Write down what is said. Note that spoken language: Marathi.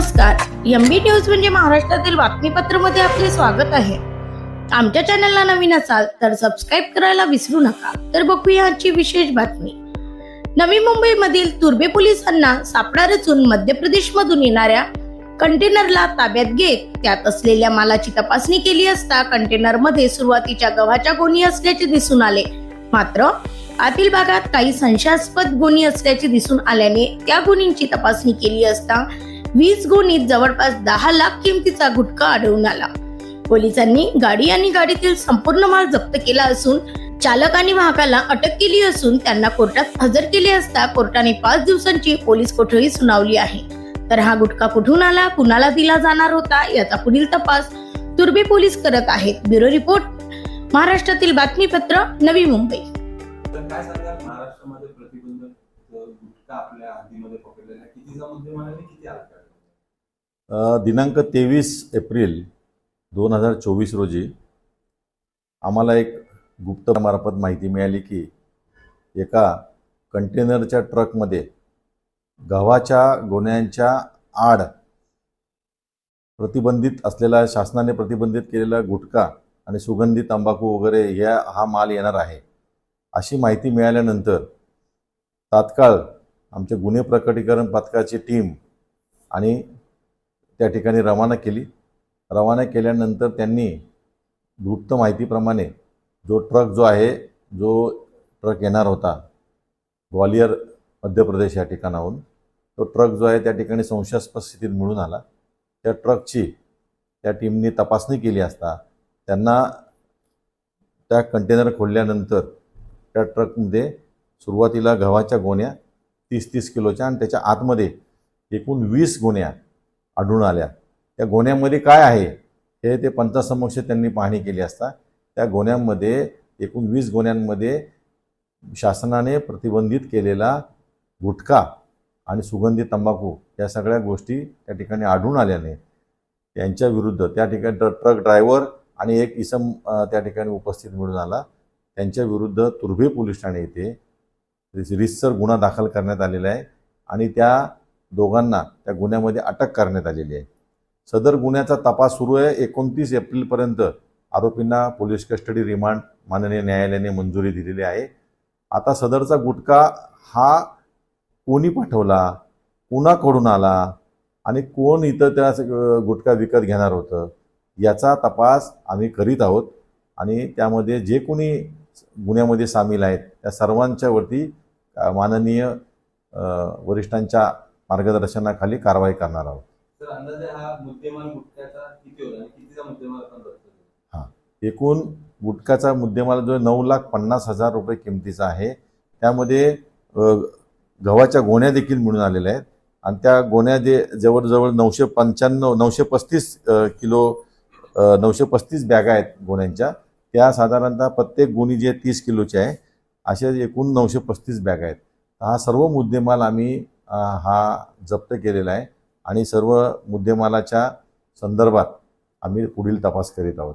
नमस्कार. एम बी न्यूज म्हणजे महाराष्ट्रातील बातमीपत्रमध्ये आपले स्वागत आहे. आमच्या चॅनलला नवीन असाल तर सबस्क्राईब करायला विसरू नका. तर बघूया आजची विशेष बातमी. नवी मुंबईमधील तुर्बे पोलिसांना सापळा रचून मध्य प्रदेश मधून येणाऱ्या कंटेनरला ताब्यात घेत त्यात असलेल्या मालाची तपासणी केली असता कंटेनरमध्ये सुरुवातीच्या गव्हाच्या गोणी असल्याचे दिसून आले. मात्र आतील भागात काही संशयास्पद गुन्हे असल्याचे दिसून आल्याने त्या गुन्ह्यांची तपासणी केली असता वीस गोणीत जवळपास दहा लाख किमतीचा गुटखा आढळून आला. पोलिसांनी गाडी आणि गाडीतील संपूर्ण माल जप्त केला असून चालक आणि वाहकाला अटक केली असून त्यांना कोर्टात हजर केले असता कोर्टाने पाच दिवसांची पोलीस कोठडी सुनावली आहे. तर हा गुटखा कुठून आला कुणाला दिला जाणार होता याचा पुढील तपास तुर्बे पोलीस करत आहेत. ब्युरो रिपोर्ट महाराष्ट्रातील बातमीपत्र नवी मुंबई. महाराष्ट्रामध्ये गुटखा आपल्या किती दिनांक तेवीस एप्रिल दोन हजार चोवीस रोजी आम्हाला एक गुप्तमार्फत माहिती मिळाली की एका कंटेनरच्या ट्रकमध्ये गव्हाच्या गोण्यांच्या आड प्रतिबंधित असलेला शासनाने प्रतिबंधित केलेला गुटखा आणि सुगंधी तंबाखू वगैरे या हा माल येणार आहे. अशी माहिती मिळाल्यानंतर तात्काळ आमचे गुन्हे प्रकटीकरण पथकाची टीम आणि त्या ठिकाणी रवाना केली. रवाना केल्यानंतर त्यांनी गुप्त माहितीप्रमाणे जो ट्रक जो आहे जो ट्रक येणार होता ग्वालियर मध्य प्रदेश या ठिकाणाहून तो ट्रक जो आहे त्या ठिकाणी संशयास्पद स्थितीत मिळून आला. त्या ट्रकची त्या टीमनी तपासणी केली असता त्यांना त्या कंटेनर खोलल्यानंतर त्या ट्रकमध्ये सुरुवातीला गव्हाच्या गोण्या तीस तीस किलोच्या आणि त्याच्या आतमध्ये एकूण वीस गोण्या आढळून आल्या. त्या गोण्यामध्ये काय आहे? हे ते पंचासमक्ष त्यांनी पाहणी केली असता. त्या गोण्यांमध्ये एकूण वीस गोण्यांमध्ये शासनाने प्रतिबंधित केलेला गुटखा आणि सुगंधी तंबाखू या सगळ्या गोष्टी त्या ठिकाणी आढळून आल्याने त्यांच्या विरुद्ध त्या ठिकाणी ट्रक ड्रायव्हर आणि एक इसम त्या ठिकाणी उपस्थित मिळून आला. त्यांच्या विरुद्ध तुर्भे पोलीस ठाणे येथे रिस- गुन्हा दाखल करण्यात आलेला आहे. आणि त्या दोघांना त्या गुन्ह्यामध्ये अटक करण्यात आलेली आहे. सदर गुन्ह्याचा तपास सुरू आहे. एकोणतीस एप्रिलपर्यंत आरोपींना पोलीस कस्टडी रिमांड माननीय न्यायालयाने मंजुरी दिलेली आहे. आता सदरचा गुटखा हा कोणी पाठवला कुणाकडून आला आणि कोण इथं त्या गुटखा विकत घेणार होतं याचा तपास आम्ही करीत आहोत आणि त्यामध्ये जे कोणी गुन्ह्यामध्ये सामील आहेत त्या सर्वांच्यावरती माननीय वरिष्ठांच्या मार्गदर्शनाखाली कारवाई करणार आहोत. हा मुद्देमाल गुटख्याचा मुद्देमाल? एकूण जो नऊ लाख पन्नास हजार रुपये किमतीचा आहे. त्यामध्ये गव्हाच्या गोण्या देखील मिळून आलेल्या आहेत. आणि त्या गोण्या जे जवळजवळ नऊशे पंच्याण्णव नऊशे पस्तीस किलो नऊशे पस्तीस बॅगा आहेत गोण्यांच्या. त्या साधारणतः प्रत्येक गोणी जी तीस किलोची आहे. अशा एकूण नऊशे पस्तीस बॅगा आहेत. हा सर्व मुद्देमाल आम्ही हा जप्त केलेला आहे. आणि सर्व मुद्देमालाच्या संदर्भात आम्ही पुढील तपास करीत आहोत.